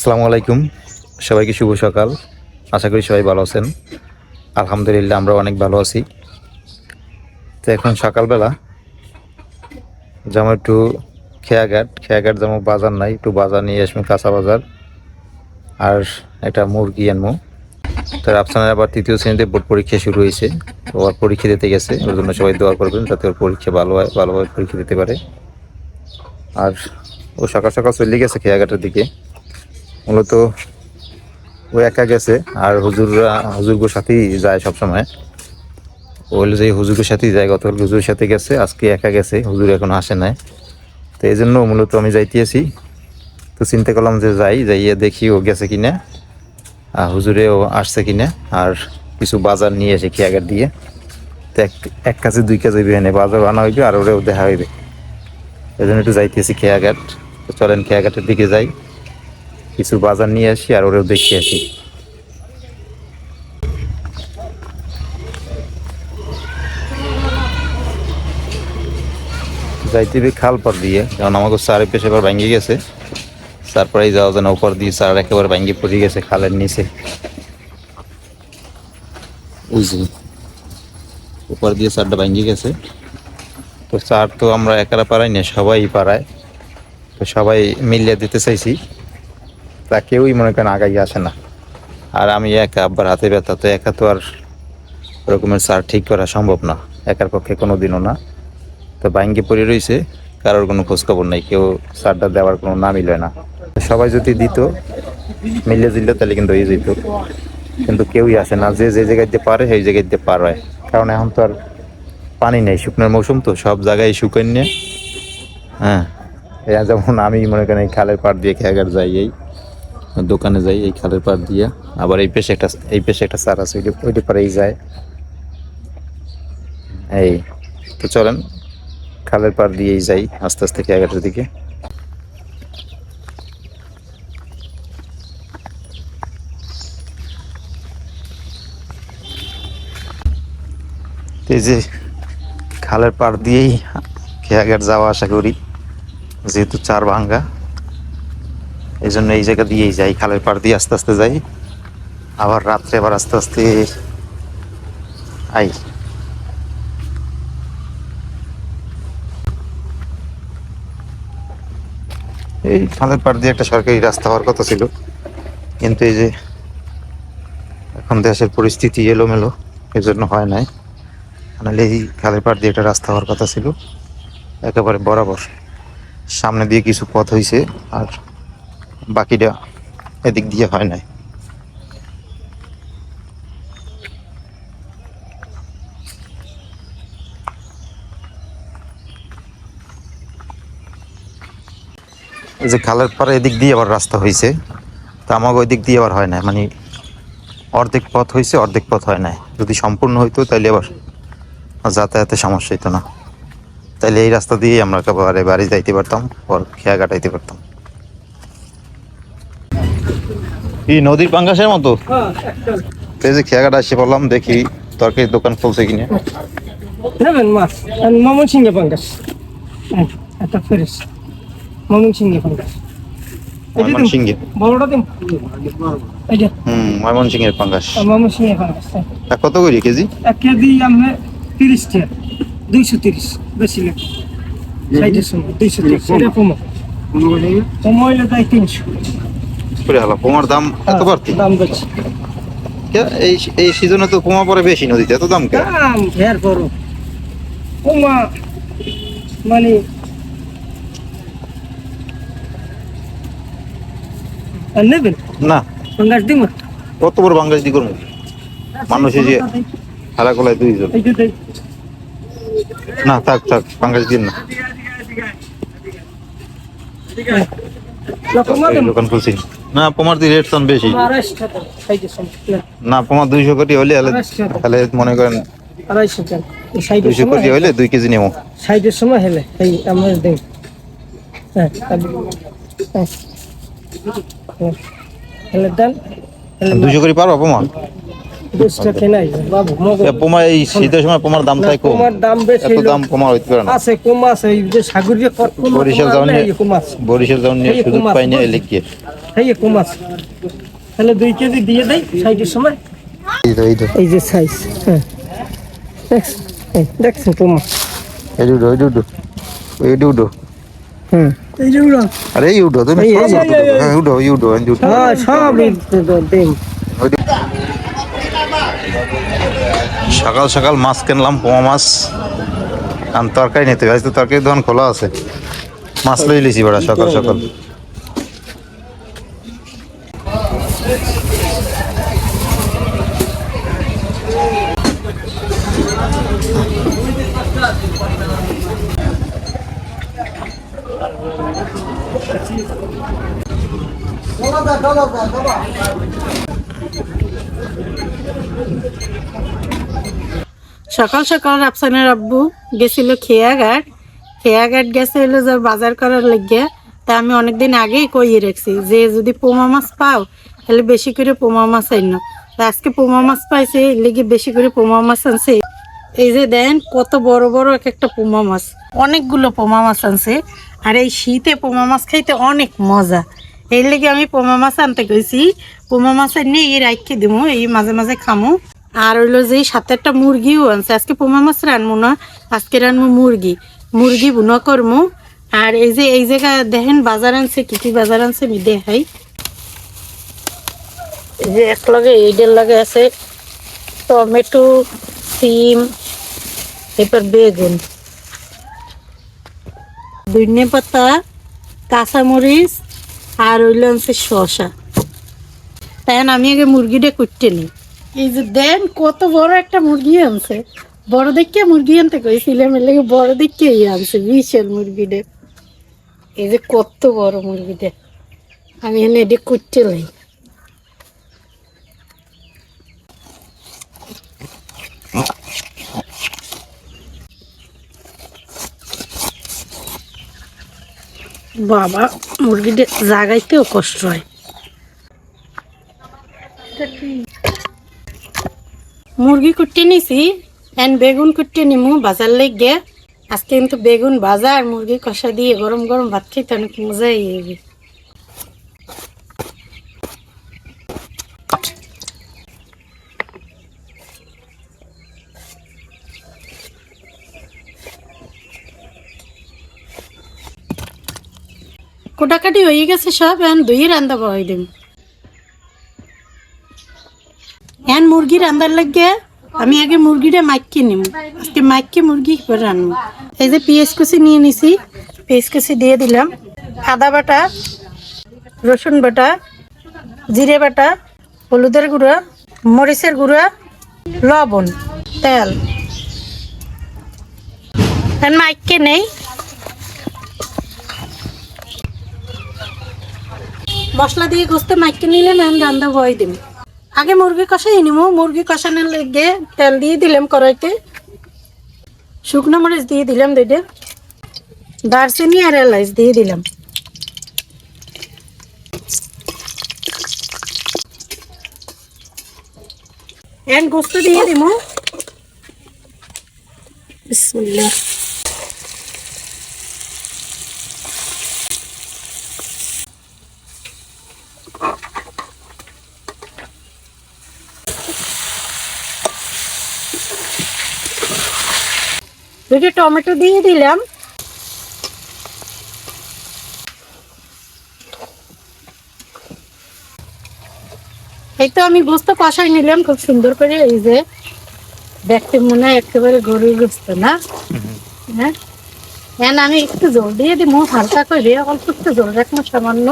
আসসালামু আলাইকুম। সবাইকে শুভ সকাল। আশা করি সবাই ভালো আছেন। আলহামদুলিল্লাহ, আমরা অনেক ভালো আছি। তো এখন সকালবেলা যেমন একটু খেয়াঘাট। খেয়াঘাট যেমন বাজার নাই, একটু বাজার নিয়ে আসব, কাঁচা বাজার। আর একটা মুরগি আনব। তো রাফসানের আবার তৃতীয় শ্রেণীতে বোর্ড পরীক্ষা শুরু হয়েছে। ওর পরীক্ষা দিতে গেছে, ওর জন্য সবাই দোয়া করবেন যাতে ওর পরীক্ষা ভালো হয়, ভালোভাবে পরীক্ষা দিতে পারে। আর ও সকাল সকাল চলে গেছে খেয়াঘাটের দিকে। মূলত ও একা গেছে, আর হুজুররা হুজুরগুর সাথেই যায় সবসময়। ও হলো যে হুজুরের সাথেই যায়, গতকাল হুজুরের সাথে গেছে, আজকে একা গেছে, হুজুর এখনও আসে নাই। তো এই জন্য মূলত আমি যাইতেছি তো চিন্তা করলাম যে যাই, যাইয়ে দেখি ও গেছে কিনা, আর হুজুরেও আসছে কিনা, আর কিছু বাজার নিয়ে এসে খেয়াঘাট দিয়ে। তো এক এক কাছে দুই কাজে বিহানে বাজার আনা হইবে, আর ওরেও দেখা হইবে। এই জন্য একটু যাইতেছি খেয়াঘাট। চলেন খেয়াঘাটের দিকে যাই। কিছু বাজার নিয়ে আসি আর ওরেও দেখে আসি। যাইতে হবে খাল পর দিয়ে কারণ আমাকে সারে পেশে এবার ভাঙ্গি গেছে। তারপরেই যাওয়া যায় না উপর দিয়ে সার একেবারে ভাঙ্গি পড়ে গেছে খালের নিচে। উপর দিয়ে সারটা ভাঙ্গি গেছে। তো সার তো আমরা একারা পারাই না সবাই পারায়। তো সবাই মিলিয়ে দিতে চাইছি। তা কেউই মনে করেন আগাই আসে না। আর আমি একা, আব্বার হাতে ব্যথা, তো একা তো আর ওরকমের সার ঠিক করা সম্ভব না। একার পক্ষে কোনো দিনও না। তো বাইঙ্গে পড়ে রয়েছে কারোর কোনো খোঁজখবর নেই, কেউ সারটা দেওয়ার কোনো নামই লয় না। সবাই যদি দিত, মিলে দিল তাহলে কিন্তু হয়ে যেত। কিন্তু কেউই আসে না, যে যে জায়গায় দিয়ে পারে, সেই জায়গায় দিয়ে পার হয়। কারণ এখন তো আর পানি নেই, শুকনোর মৌসুম তো, সব জায়গায় শুকান নিয়ে হ্যাঁ এই যেমন আমি মনে করেন এই খালের পাড় দিয়ে খেয়াঘাট যাই, এই দোকানে যাই, এই খালের পাড় দিয়ে। আবার এই পেশে একটা, এই পেশে একটা সার আছে ওইটা ওইটা পাড়েই যায়। এই, তো চলেন, খালের পাড় দিয়েই যাই, আস্তে আস্তে খেয়াঘাটের দিকে। এই যে খালের পাড় দিয়েই খেয়াঘাট যাওয়া আশা করি, যেহেতু চার ভাঙ্গা। এই জন্য এই জায়গা দিয়েই যাই, খালের পাড় দিয়ে আস্তে আস্তে যাই। আবার রাত্রে আবার আস্তে আস্তে আই। এই খালের পাড় দিয়ে একটা সরকারি রাস্তা হওয়ার কথা ছিল। কিন্তু এই যে এখন দেশের পরিস্থিতি এলোমেলো, এর জন্য হয় নাই। নাহলে এই খালের পাড় দিয়ে একটা রাস্তা হওয়ার কথা ছিল। একেবারে বরাবর। সামনে দিয়ে কিছু পথ হয়েছে আর বাকিটা এদিক দিয়ে হয় নাই। যে খালের পাড়ে এদিক দিয়ে আবার রাস্তা হয়েছে তা আমাকে ওই দিক দিয়ে আবার হয় না মানে অর্ধেক পথ হয়েছে অর্ধেক পথ হয় নাই। যদি সম্পূর্ণ হইতো তাহলে আবার যাতায়াতে সমস্যা হইতো না। তাহলে এই রাস্তা দিয়ে আমরা বাড়ি যাইতে পারতাম, পর খেয়া কাটাইতে পারতাম। কি নদীর পাঙ্গাসের মতো? এই যে খেয়া কাটা এসে বললাম দেখি তরকারির দোকান খুলছে কিনা। নেবেন মাছ মামুন সিংহে পাঙ্গাস। হ্যাঁ, একটা ফেরেস মামুন সিংহে পাঙ্গাস। হ্যাঁ। কত করি কেজি? এক কেজি আমি তিরিশ টাকা। দুইশো তিরিশ বেশি লাগে সাইডের সময় দুইশো তিরিশ। এটা কমো। কমো হইলে তাই তিনশো। করে হলো পোমার দাম এত বাড়তি? দাম বেশি। এই এই সিজনে তো পোমা পরে বেশি নদীতে এত দাম কে? দাম ফের করো। কমা মানে নেবেন? না। পাঙ্গাস দিব? কত বড় বাংলাদেশ দি করব মানুষ যে হারা কলায় দুইজন। না থাক থাক বাংলাদেশ দিন না। দোকান খুলছি। না তোমার দি রেট তখন বেশি। না, তোমার দুইশো কোটি হলে হলে তাহলে মনে করেন দুইশো কোটি হলে দুই কেজি নেব। সাইডের সময় হেলে এই আমরা দেই হ্যাঁ তাহলে হ্যাঁ। হ্যাঁ। হেলে দেন হেলে দুইশো কোটি পারব পোমা দশটা কেনাই বাবু মগজ। এ পোমা এই শীতের সময় পোমার দাম তাই কম। দাম বেশি এত দাম কমা হইতে পারে না। আছে কম আছে এই যে সাগরীয় কট কম বরিশাল কম নিয়ে কম আছে। বরিশাল যাওয়ার নিয়ে সুযোগ কুমার, পাইনি এলে কি এই কম আছে। তাহলে দুই কেজি দিয়ে দেয় সাইডের সময়? এই তো এই তো। এই যে সাইজ হ্যাঁ। দেখছেন? দেখছেন তোমার এই উঠো এই উঠো। এই উঠো। হুম এই যে উড়ান আরে এই উঠো তুমি। হ্যাঁ এই হ্যাঁ সব দিন সকাল সকাল মাছ কিনলাম পোমা মাছ। আর তরকারি নিতে হবে তো তরকারি দোকান খোলা আছে। মাছ লই লিছি বড়া সকাল সকাল। সকাল সকাল রাফসানের আব্বু গেছিল খেয়াঘাট। খেয়াঘাট গেছে হলো যে বাজার করার লাগিয়া তা আমি অনেকদিন আগেই কইয়ে রাখছি যে যদি পোমা মাছ পাও, তাহলে বেশি করে পোমা মাছ আইন। তা আজকে পোমা মাছ পাইছে, এর লেগে বেশি করে পোমা মাছ আনছে। এই যে দেন, কত বড় বড় এক একটা পোমা মাছ। অনেকগুলো পোমা মাছ আনছে। আর এই শীতে পোমা মাছ খাইতে অনেক মজা। এই লেগে আমি পোমা মাছ আনতে গেছি পোমা মাছ নিয়ে এই রাখকে দিব এই মাঝে মাঝে খামু। আর হইল যে সাথে একটা মুরগিও আনছে। আজকে পোমা মাছ রানবো না, আজকে রানবো মুরগি। মুরগি বুনা করব আর এই যে, এই জায়গা দেখেন, বাজার আনছে, কি কি বাজার আনছে, আমি দেখাই। এই যে এক লগে এইটার লগে আছে, টমেটো, সিম, এরপর বেগুন। ধনে পাতা, কাঁচামরিচ, আর হইল আনছে শসা। তাই আমি আগে মুরগিটা কুটতে নিই। এই যে দেন কত বড় একটা মুরগি আনছে। বড় দেখে মুরগি আনতে কইছিলাম, এর লেগে বড় দেখে আনছে বিশাল মুরগিটা। এই যে কত বড় মুরগিটা। আমি এনে এটা কুটতে লাই। বাবা, মুরগিটা জাগাইতেও কষ্ট হয়। মুরগি কুটতে নিছি, এন বেগুন কুটতে নিমু বাজার লেগে আজকে কিন্তু বেগুন ভাজা আর মুরগি কষা দিয়ে গরম গরম ভাত খেতে অনেক মজাই হবে কোটাকাটি হয়ে গেছে সব এখন দই রান্দা বহাই দিম। এখন মুরগি রান্দার লাগে, আমি আগে মুরগিটা মাইকে নিব আজকে মাইকে মুরগি করে রান্নবো। এই যে পেঁয়াজ কুচি নিয়ে নিছি, পেঁয়াজ কুচি দিয়ে দিলাম। আদা বাটা, রসুন বাটা, জিরে বাটা, হলুদের গুঁড়া, মরিচের গুঁড়া, লবণ, তেল। এখন মাইকে নেই। মশলা দিয়ে গোস্তে মাইকে নিলে আমি রান্না ভয় দিম। আগে মুরগি কষাই নিব মুরগি কষানোর লেগে তেল দিয়ে দিলাম কড়াইতে। শুকনো মরিচ দিয়ে দিলাম দুইটা। দারচিনি আর এলাচ দিয়ে দিলাম। এন গোস্ত দিয়ে দিব বিসমিল্লাহ। দুটো টমেটো দিয়ে দিলাম। এই তো আমি গোস্ত কষাই নিলাম খুব সুন্দর করে এই যে দেখতে মনে হয় একেবারে গরুর গোস্ত না? হ্যাঁ? হ্যাঁ আমি একটু জল দিয়ে দিব হালকা করে অল্প একটু জল রাখব সামান্য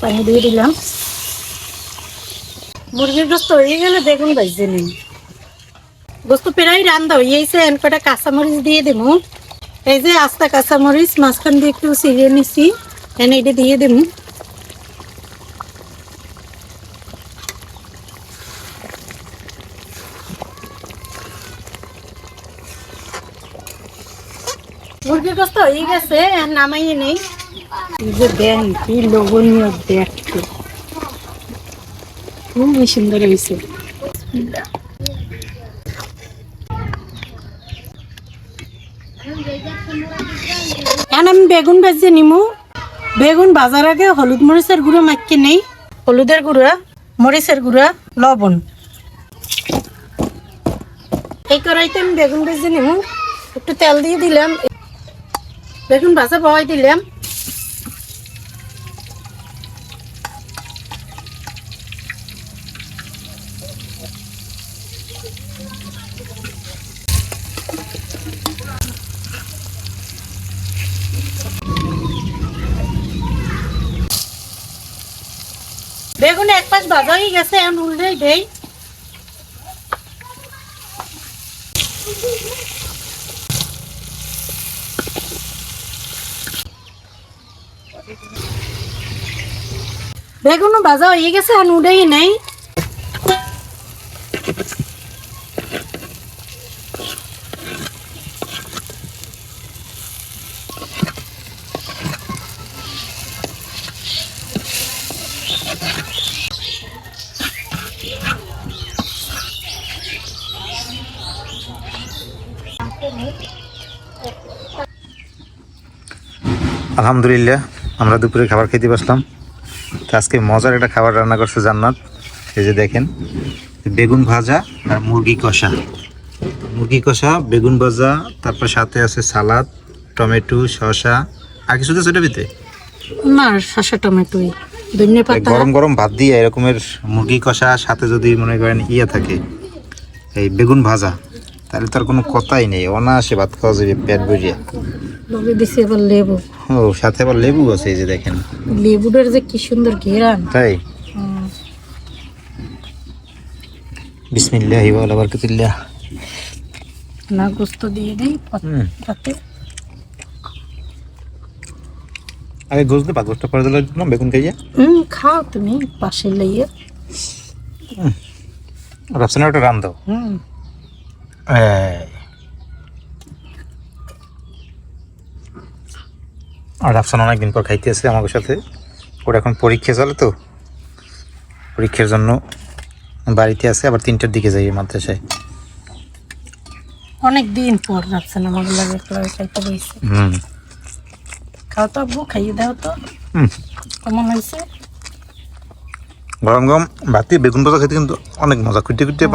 পানি দিয়ে দিলাম। মুরগির গোস্ত হয়ে গেলে বেগুন ভাজতে নিন গোস্ত প্রায় রান্দা হয়েছে এন কটা কাঁচামরিচ দিয়ে দেবো। এই যে আস্তা কাঁচামরিচ, মাঝখান দিয়ে একটু সিরিয়ে নিছি। এনে এটা দিয়ে দেবো। মুরগির গোস্ত হয়ে গেছে নামাইয়ে নেই। যে দেন, কি লোভনীয় দেখতে। খুবই সুন্দর হয়েছে। এখন আমি বেগুন বেজে নিমু। বেগুন বাজার আগে হলুদ মরিচের গুঁড়ো মাখিয়ে নেই। হলুদের গুঁড়া মরিচের গুঁড়া, লবণ। এই কড়াইতে আমি বেগুন ভেজে নিমু। একটু তেল দিয়ে দিলাম। বেগুন ভাজা বহাই দিলাম। বেগুন এক পাশ ভাজা হয়ে গেছে, এখন উল্টেই দেই। বেগুনও ভাজা হয়ে গেছে আর উড়েই নেই। আলহামদুলিল্লাহ আমরা দুপুরে খাবার খেতে বসলাম। তো আজকে মজার একটা খাবার রান্না করছে জান্নাত। এই যে দেখেন বেগুন ভাজা আর মুরগি কষা। মুরগি কষা বেগুন ভাজা তারপর সাথে আছে সালাদ টমেটো শসা। আর কিছু তো সেটা ভিতরে না শসা টমেটোই ধনে পাতা। গরম গরম ভাত দিয়ে এরকমের মুরগি কষা সাথে যদি মনে করেন ইয়ে থাকে এই বেগুন ভাজা তাহলে তার কোনো কথাই নেই। অনায়াসে ভাত খাওয়া যাবে পেট ভরিয়ে। দিছি আবার লেবু। ও সাথে আবার লেবু আছে এই যে দেখেন। লেবুটার যে কি সুন্দর ঘেরান। তাই? বিসমিল্লাহি ওয়া বারাকাতুল্লাহ। না গোস্ত দিয়ে দিই পাতে আগে গোস দে বাগসটা করে দিলে না বেগুন খাইয়া। হুম খাও তুমি পাশে লইয়ে। রাফসানা একটা রান দাও হুম। এই। আর রাফসান অনেকদিন পর খাইতে আসছে আমার সাথে। ওর এখন পরীক্ষা চলে তো। পরীক্ষার জন্য বাড়িতে আছে আবার তিনটার দিকে যাই মাদ্রাসায়। অনেক দিন পর রাখছেন আমার লাগে খাইতে বইছে হুম। খাও তো আব্বু খাইয়ে দাও তো। কেমন হয়েছে? গরম গরম ভাত বেগুন ভাজা খেতে কিন্তু অনেক মজা।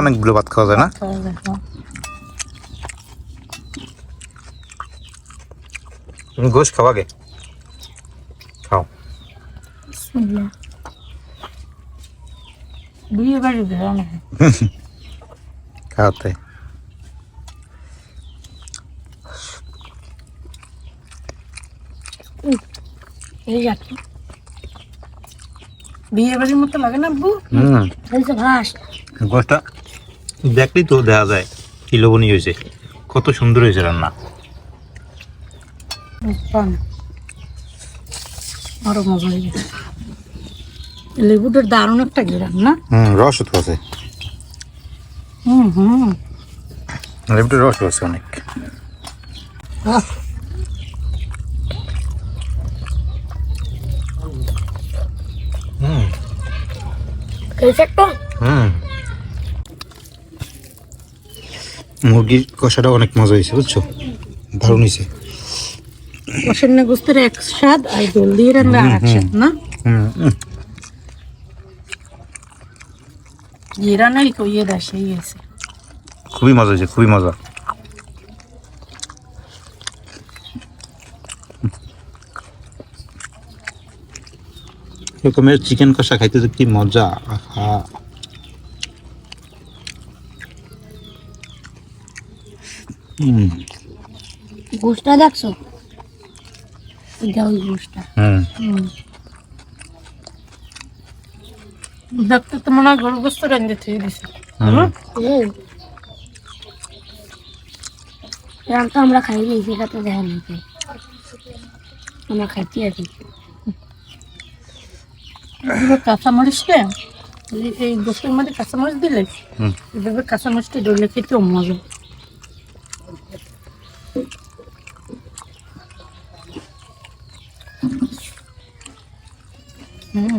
অনেকগুলো ভাত খাওয়া যায় না? খাওয়া গোশ খাও বিসমিল্লাহ। বিয়ে বাড়ি এই বাড়ির মতো লাগে না আব্বু? হুম। দেখলেই তো দেখা যায় কি লবণীয় হয়েছে। কত সুন্দর হয়েছে রান্না। আরও মজা হয়ে গেছে। লেবুটার দারুণ একটা ঘেরান না? হুম রস তো আছে। হুম হুম। লেবুটার রস আছে অনেক। হুম। হুম। মুরগির কষাটা অনেক মজা হয়েছে বুঝছ? দারুণ হয়েছে। কষের না গোস্তের এক স্বাদ আর জল দিয়ে রান্না আর এক স্বাদ না? হুম হুম। জিরা নাই কইয়ে দেয় সেই গেছে খুবই মজা হয়েছে খুবই মজা এরকমের চিকেন কষা খাইতে যে কি মজা আহা হুম গোষ্ঠটা দেখছ এটা ওই গোষ্ঠটা হুম দেখতে তো মনে হয় গরু গোস্ত রান্ধে থুয়ে দিছে। হুম। তো আমরা খাই নি সেটা তো দেখা নেই। আমরা খাইতে আছি কাঁচামরিচটা এই- এই গোস্তের মধ্যে কাঁচামরিচ দিলে হুম। এভাবে কাঁচামরিচটা ডলে খেতেও মজা হুম